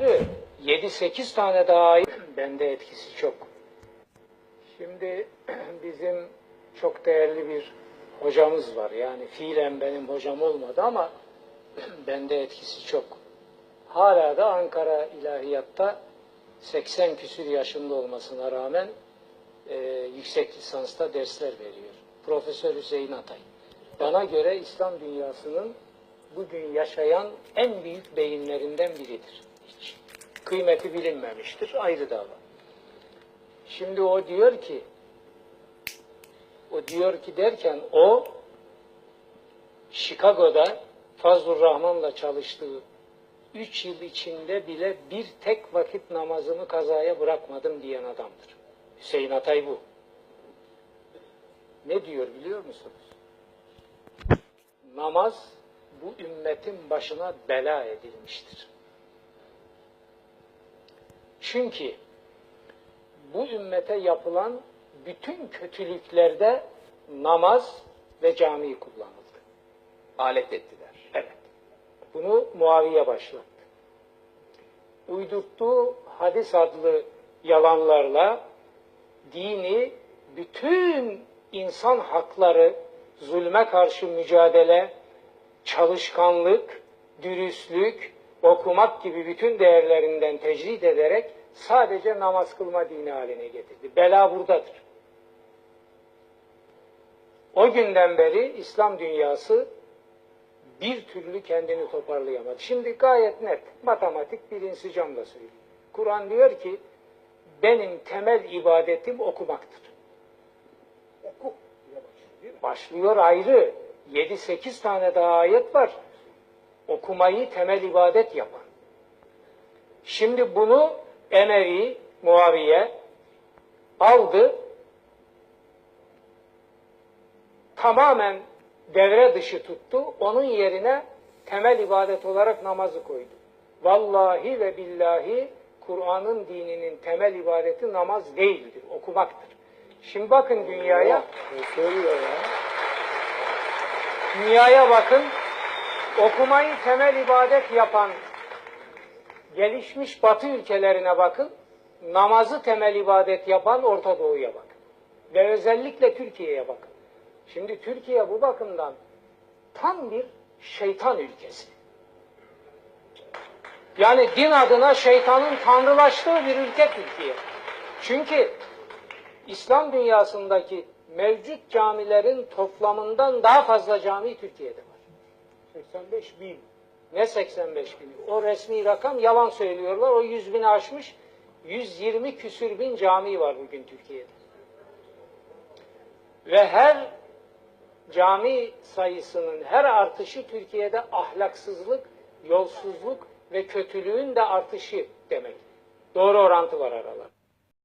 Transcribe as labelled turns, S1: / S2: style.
S1: 7-8 tane daha bende etkisi çok. Şimdi bizim çok değerli bir hocamız var. Yani fiilen benim hocam olmadı ama bende etkisi çok. Hala da Ankara İlahiyat'ta 80 küsür yaşında olmasına rağmen e, yüksek lisansta dersler veriyor. Profesör Hüseyin Atay. Bana göre İslam dünyasının bugün yaşayan en büyük beyinlerinden biridir. Kıymeti bilinmemiştir. Ayrı dava. Şimdi o diyor ki o diyor ki derken o Chicago'da Fazlur Rahman'la çalıştığı üç yıl içinde bile bir tek vakit namazımı kazaya bırakmadım diyen adamdır. Hüseyin Atay bu. Ne diyor biliyor musunuz? Namaz bu ümmetin başına bela edilmiştir. Çünkü bu ümmete yapılan bütün kötülüklerde namaz ve camiyi kullanıldı.
S2: Alet ettiler.
S1: Evet. Bunu Muaviye başlattı. Uydurttuğu hadis adlı yalanlarla dini bütün insan hakları, zulme karşı mücadele, çalışkanlık, dürüstlük, okumak gibi bütün değerlerinden tecrid ederek sadece namaz kılma dini haline getirdi. Bela buradadır. O günden beri İslam dünyası bir türlü kendini toparlayamadı. Şimdi gayet net, matematik bir insicamla söylüyor. Kur'an diyor ki, benim temel ibadetim okumaktır. Oku. Başlıyor ayrı. 7-8 tane daha ayet var. Okumayı temel ibadet yapan. Şimdi bunu Emevi, Muaviye aldı. Tamamen devre dışı tuttu. Onun yerine temel ibadet olarak namazı koydu. Vallahi ve billahi Kur'an'ın dininin temel ibadeti namaz değildir, okumaktır. Şimdi bakın dünyaya, söylüyor ya. Dünyaya bakın, okumayı temel ibadet yapan gelişmiş batı ülkelerine bakın, namazı temel ibadet yapan Orta Doğu'ya bakın. Ve özellikle Türkiye'ye bakın. Şimdi Türkiye bu bakımdan tam bir şeytan ülkesi. Yani din adına şeytanın tanrılaştığı bir ülke Türkiye. Çünkü İslam dünyasındaki mevcut camilerin toplamından daha fazla cami Türkiye'de var. 85 bin. Ne 85 bin? O resmi rakam yalan söylüyorlar. O 100 bini aşmış. 120 küsür bin cami var bugün Türkiye'de. Ve her cami sayısının her artışı Türkiye'de ahlaksızlık, yolsuzluk ve kötülüğün de artışı demek. Doğru orantı var aralar.